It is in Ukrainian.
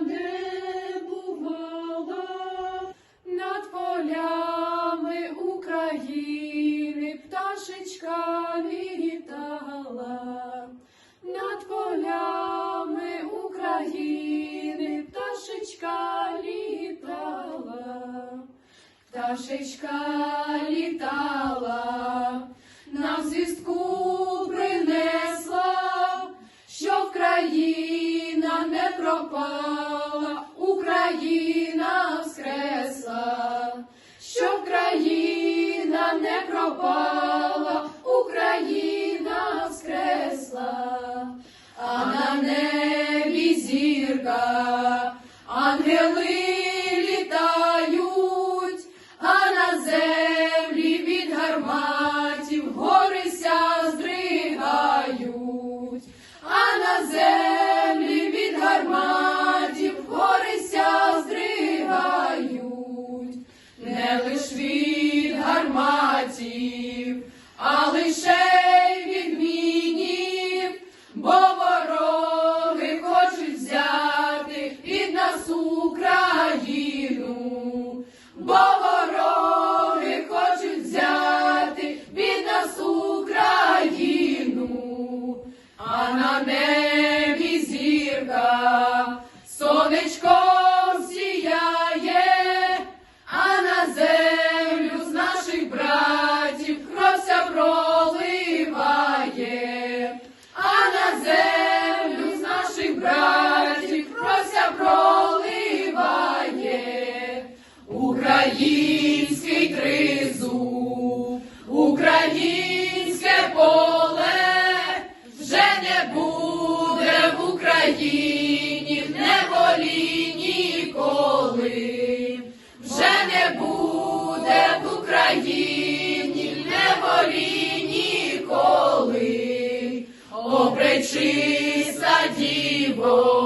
де бувала над полями України, пташечка літала, над полями України, пташечка літала, пташечка літала. пропала, Україна воскресла, щоб країна не пропала, Україна воскресла, а на небі зірка, ангели. Oh. Український тризуб, українське поле вже не буде в Україні, не волі ніколи, вже не буде в Україні, не волі, ніколи, О, пречиста діво.